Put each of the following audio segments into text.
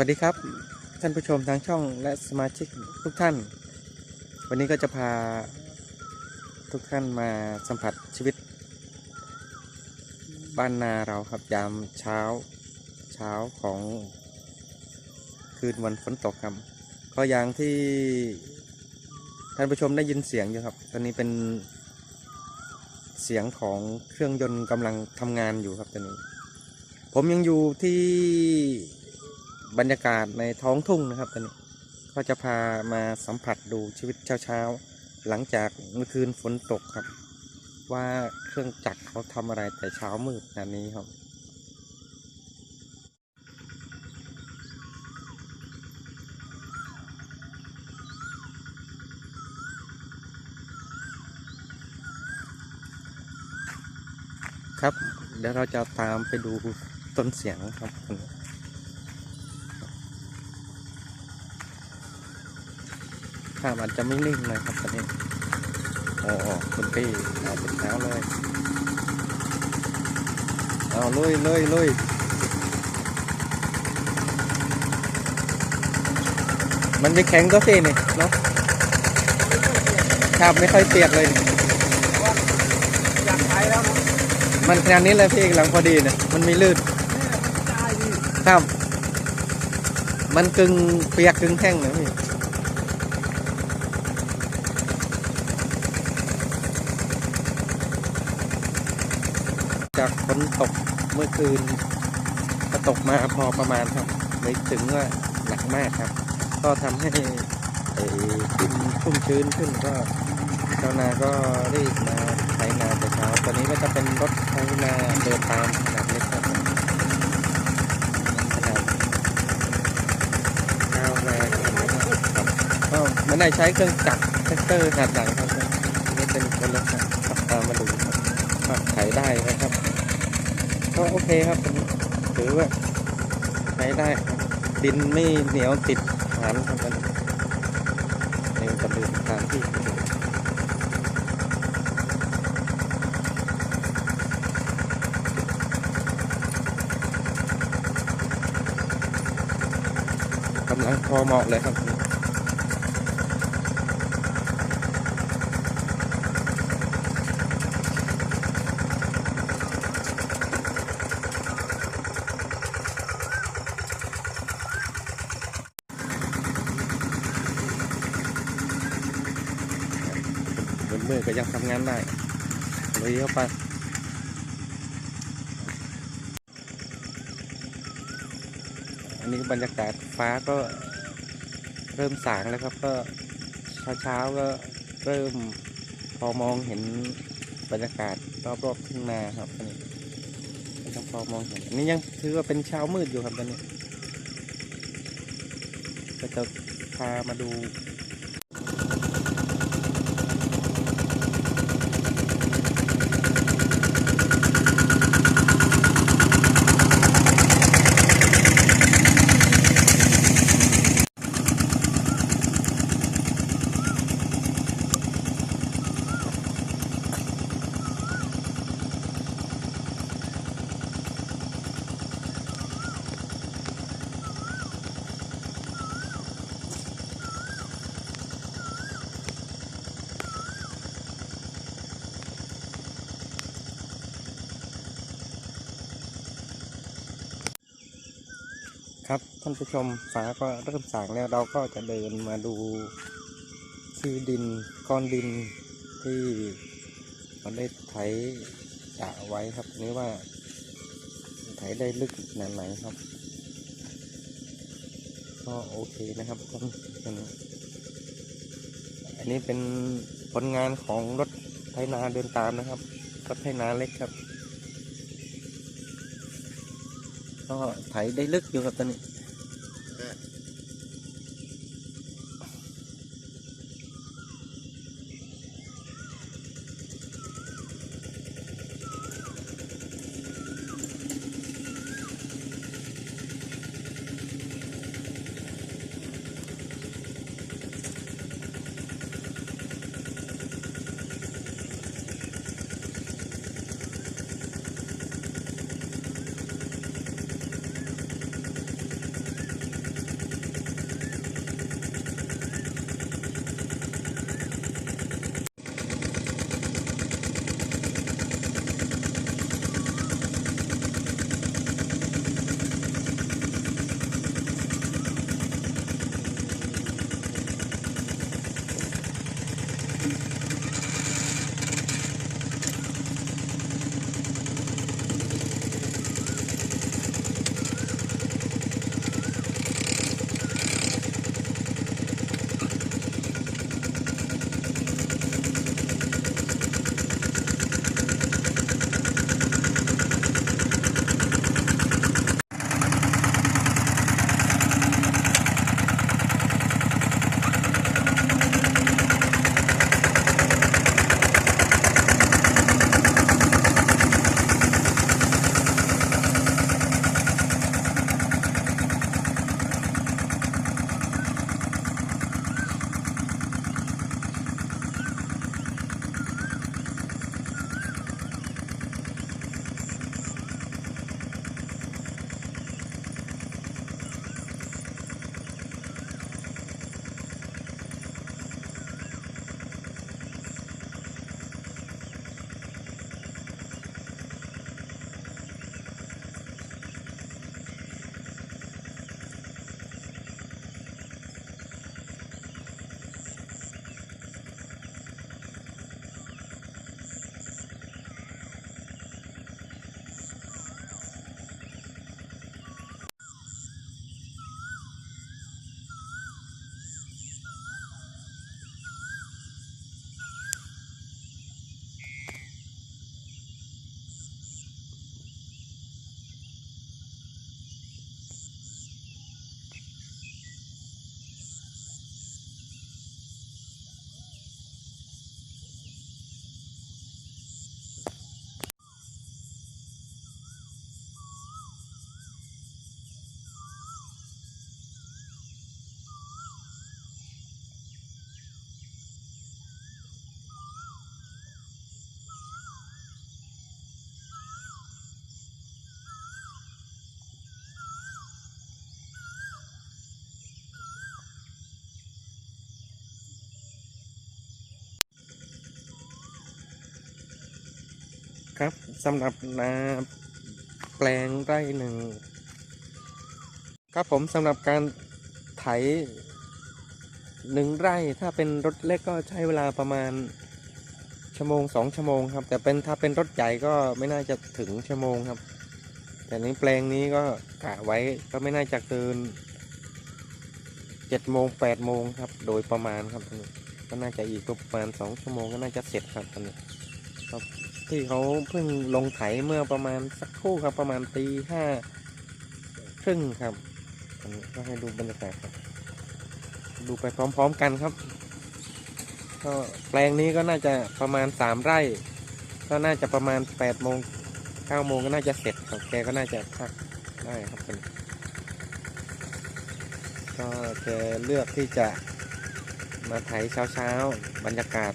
วัสดีครับท่านผู้ชมทางช่องและสมาชิกทุกท่าน วันนี้ก็จะพาทุกท่านมาสัมผัสชีวิต บ้านนาเราครับยามเช้าเช้าของคืนวันฝนตกครับก็อย่างที่ท่านผู้ชมได้ยินเสียงอยู่ครับ ตอนนี้เป็นเสียงของเครื่องยนต์กำลังทำงานอยู่ครับตอนนี้ ผมยังอยู่ที่ บรรยากาศในท้องทุ่งนะครับตอนนี้ก็จะพามาสัมผัสดูชีวิตเช้าๆ หลังจากเมื่อคืนฝนตกครับ ว่าเครื่องจักรเขาทำอะไรแต่เช้ามืดแบบนี้ครับครับ เดี๋ยวเราจะตามไปดูต้นเสียงครับ ภาพอาจจะไม่นิ่งนะครับตอนนี้โอ้โหคุณพี่เอาเป็นเช้าเลยเอาลุยลุยลุยมันไม่แข็งก็สินี่เนาะครับไม่ค่อยเปียกเลยนี่อยากขายแล้วเนาะมันขนาดนี้เลยพี่กำลังพอดีเนี่ยมันมีลื่นจ่ายดิครับ มันกึ่งเปียกกึ่งแห้งนะพี่ จากฝนตกเมื่อคืนก็ตกมาพอประมาณครับ ไม่ถึงว่าหนักมากครับ ก็ทำให้ไอ้ดินชุ่มชื้นขึ้นก็ชาวนาก็รีบมาไถนาแต่เช้าตอนนี้ก็จะเป็นรถไถนาเดินตามขนาดเล็กครับขนาดก้าวแรงนะครับก็ไม่ได้ใช้เครื่องจักรแท็กเตอร์ขนาดใหญ่ครับนี่เป็นคนละครับตามมาดูครับไถได้นะครับ ก็โอเคครับผมถือว่าใช้ได้ ดินไม่เหนียวติดฐานครับมันเองจะดูทางที่กำลังพอเหมาะเลยครับ อก็ยังทำงานได้เลยเข้าไปอันนี้บรรยากาศฟ้าก็เริ่มสางแล้วครับก็เช้าๆก็เริ่มพอมองเห็นบรรยากาศรอบๆทุ่งนาครับอันนี้ยังพอมองเห็นอันนี้ยังถือว่าเป็นเช้ามืดอยู่ครับตอนนี้ก็จะพามาดูานผู้ชมฟ้าก็เริ่มสางแล้วเราก็จะเดินมาดูที่ดินก้อนดินที่มันได้ไถกะไว้ครับนี้ว่าไถได้ลึกขนาดไหนครับ ก็โอเคนะครับท่านนอันนี้เป็นผลงานของรถไถนาเดินตามนะครับรถไถนาเล็กครับ ก็ไถได้ลึกอยู่ครับตอนนี้ ครับสำหรับนาแปลงไร่หนึ่งครับผมสำหรับการไถหนึ่งไร่ถ้าเป็นรถเล็กก็ใช้เวลาประมาณชั่วโมงสองชั่วโมงครับ แต่เป็นถ้าเป็นรถใหญ่ก็ไม่น่าจะถึงชั่วโมงครับ แต่ในแปลงนี้ก็กะไว้ก็ไม่น่าจะเกินเจ็ดโมงแปดโมงครับ โดยประมาณครับก็น่าจะอีกประมาณสองชั่วโมงก็น่าจะเสร็จครับตอนนี้ครับ ที่เขาเพิ่งลงไถเมื่อประมาณสักครู่ครับ ประมาณตีห้าครึ่งครับอันนี้ก็ให้ดูบรรยากาศครับ ดูไปพร้อมๆกันครับ ก็แปลงนี้ก็น่าจะประมาณสามไร่ ก็น่าจะประมาณแปดโมงเก้าโมงก็น่าจะเสร็จครับแกก็น่าจะพักได้ครับเป็นก็จะเลือกที่จะมาไถเช้าๆบรรยากาศ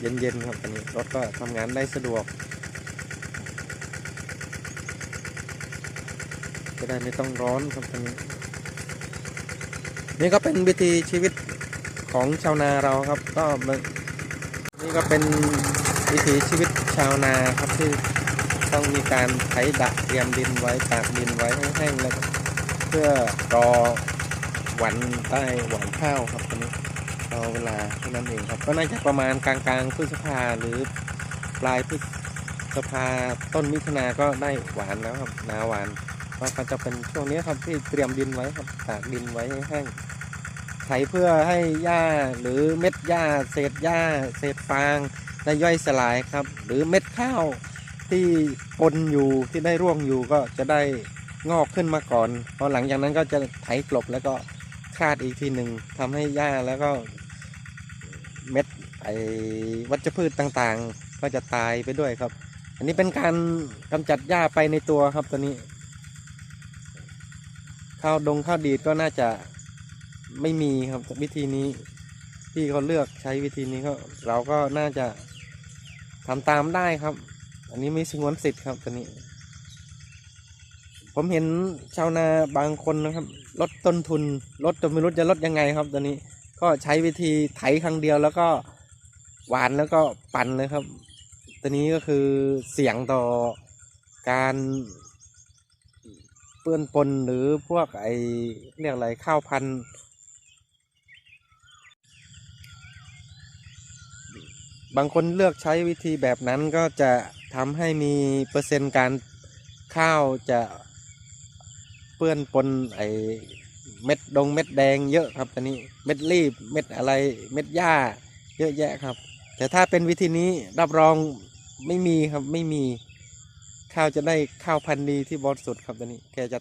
เย็นๆครับตอนนี้รถก็ทำงานได้สะดวก จะได้ไม่ต้องร้อนครับตอนนี้ นี่ก็เป็นวิถีชีวิตของชาวนาเราครับ ก็นี่ก็เป็นวิถีชีวิตชาวนาครับที่ต้องมีการไถดะเตรียมดินไว้ตากดินไว้ให้แห้งแล้วเพื่อรอหวันได้หวันข้าวครับตอนนี้ เอาเวลาเท่านั้นเองครับ ก็น่าจะประมาณกลางกลางพฤษภาหรือปลายพฤษภาต้นมิถุนาก็ได้หวานแล้วครับนาหวานก็ก็จะเป็นช่วงนี้ครับที่เตรียมดินไว้ครับตากดินไว้ให้แห้งไถเพื่อให้หญ้าหรือเม็ดหญ้าเศษหญ้าเศษฟางได้ย่อยสลายครับ หรือเม็ดข้าวที่ปนอยู่ที่ได้ร่วงอยู่ก็จะได้งอกขึ้นมาก่อนพอหลังจากนั้นก็จะไถกลบแล้วก็คาดอีกทีหนึ่งทำให้หญ้าแล้วก็ เม็ดไอวัชพืชต่างๆ ก็จะตายไปด้วยครับ อันนี้เป็นการกำจัดหญ้าไปในตัวครับตัวนี้ ข้าวดงข้าวดีดก็น่าจะไม่มีครับวิธีนี้ที่เขาเลือกใช้วิธีนี้ก็เราก็น่าจะทำตามได้ครับ อันนี้ไมีสงวนสิทธิ์ครับตัวนี้ ผมเห็นชาวนาบางคนนะครับ ลดต้นทุนลดจนไม่รู้จะลดยังไงครับตัวนี้ ก็ใช้วิธีไถครั้งเดียวแล้วก็หวานแล้วก็ปั่นเลยครับ ตัวนี้ก็คือเสี่ยงต่อการเปื้อนปนหรือพวกไอเรียกอะไรข้าวพันธุ์บางคนเลือกใช้วิธีแบบนั้นก็จะทำให้มีเปอร์เซ็นต์การข้าวจะเปื้อนปนไอ เม็ดดงเม็ดแดงเยอะครับตอนนี้เม็ดรีบเม็ดอะไรเม็ดหญ้า เยอะแยะครับ แต่ถ้าเป็นวิธีนี้รับรองไม่มีครับไม่มี ข้าวจะได้ข้าวพันธุ์ดีที่บริสุทธิ์ครับตอนนี้แกจะ